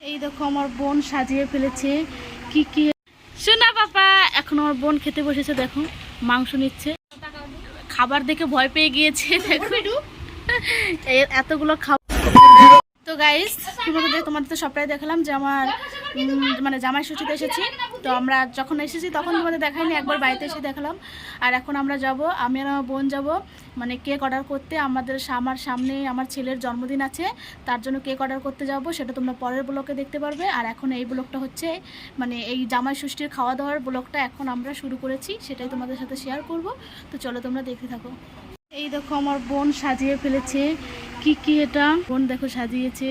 এই দেখো আমার বোন সাজিয়ে ফেলেছে। কি কি শোনা বাবা এখন আমার বোন খেতে বসেছে, দেখো, মাংস নিচ্ছে। খাবার দেখে ভয় পেয়ে গিয়েছে, দেখো। এতগুলো খাবার তো গাইস তোমাদের তোমাদের তো সবটাই দেখলাম যে আমার মানে জামাই ষষ্ঠীতে এসেছি। তো আমরা যখন এসেছি তখন তোমাদের দেখাইনি, একবার বাড়িতে এসে দেখালাম। আর এখন আমরা যাব, আমি আর আমার বোন যাব মানে কেক অর্ডার করতে। আমাদের আমার সামনে আমার ছেলের জন্মদিন আছে, তার জন্য কেক অর্ডার করতে যাব, সেটা তোমরা পরের ব্লকে দেখতে পারবে। আর এখন এই ব্লগটা হচ্ছে মানে এই জামাই ষষ্ঠীর খাওয়া দাওয়ার ব্লগটা এখন আমরা শুরু করেছি, সেটাই তোমাদের সাথে শেয়ার করব। তো চলো তোমরা দেখতে থাকো। এই দেখো আমার বোন সাজিয়ে ফেলেছে, কি কি এটা? বোন দেখো সাজিয়েছে,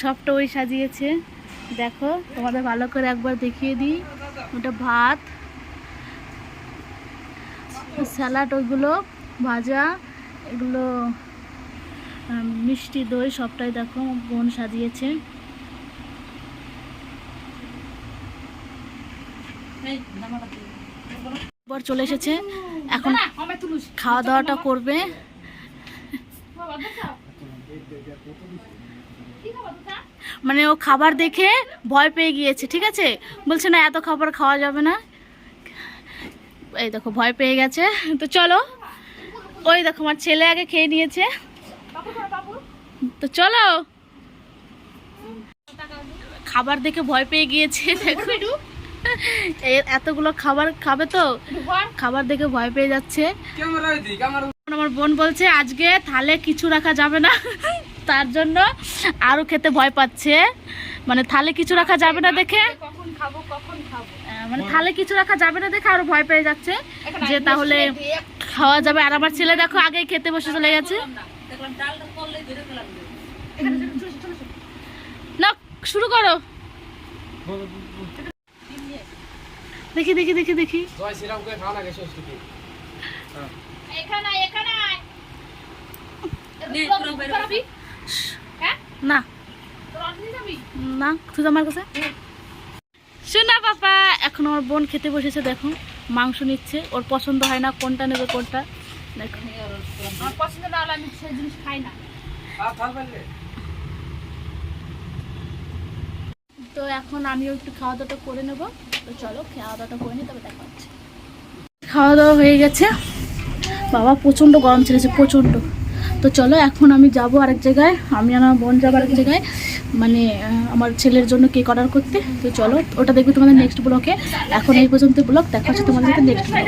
সবটা ওই সাজিয়েছে। দেখো তোমাদের ভালো করে একবার দেখিয়ে দিই। ওটা ভাত স্যালাড ওইগুলো ভাজা এগুলো মিষ্টি দই সবটাই দেখো বোন সাজিয়েছে। পর চলে এসেছে। এখন খাওয়া দাওয়াটা করবে। মানে ও খাবার দেখে ভয় পেয়ে গিয়েছে ঠিক আছে? বলছে না এত খাবার খাওয়া যাবে না। এই দেখো ভয় পেয়ে গেছে। তো চলো ওই দেখো আমার ছেলে আগে খেয়ে নিয়েছে। তো চলো। খাবার দেখে ভয় পেয়ে গিয়েছে দেখো। এ- এতগুলো খাবার খাবে তো? খাবার দেখে ভয় পেয়ে যাচ্ছে। আমার বোন বলছে আজকে থালে কিছু রাখা যাবে না। তার জন্য আরও খেতে ভয় পাচ্ছে। মানে থালে কিছু রাখা যাবে না দেখে। কখন খাব কখন খাব? আহ, মানে থালে কিছু রাখা যাবে না দেখে আরও ভয় পেয়ে যাচ্ছে। যে তাহলে খাওয়া যাবে। আর আমার ছেলে দেখো আগেই খেতে বসে চলে গেছে। দেখলাম ডালটা করলে ধরে ফেলাম না শুরু করো। দেখি দেখি দেখি দেখি। জয় শ্রীরামকে খাওয়া লাগে ষষ্ঠীতে। এখানে এখানে না। না তুই আমার কাছে? শোনা বাবা এখন আমার বোন খেতে বসেছে দেখো। মাংস নিচ্ছে ওর পছন্দ হয় না কোনটা নেবে কোনটা? দেখো। আমার পছন্দ না হলে আমি সেই জিনিস খাই না। তো এখন আমিও একটু খাওয়া দাওয়াটা করে নেব। তো চলো খাওয়া দাওয়াটা করে নিই তবে দেখা হচ্ছে। খাওয়া দাওয়া হয়ে গেছে। বাবা প্রচণ্ড গরম ছেড়েছে প্রচণ্ড। তো চলো, এখন আমি যাব আরেক জায়গায়। আমি আর আমার বোন যাব আরেক জায়গায়। মানে আমার ছেলের জন্য কেক অর্ডার করতে। তো চলো, ওটা দেখবে তোমাদের নেক্সট ব্লকে এখন এই পর্যন্ত ব্লক দেখা হচ্ছে তোমাদের নেক্সট ব্লগ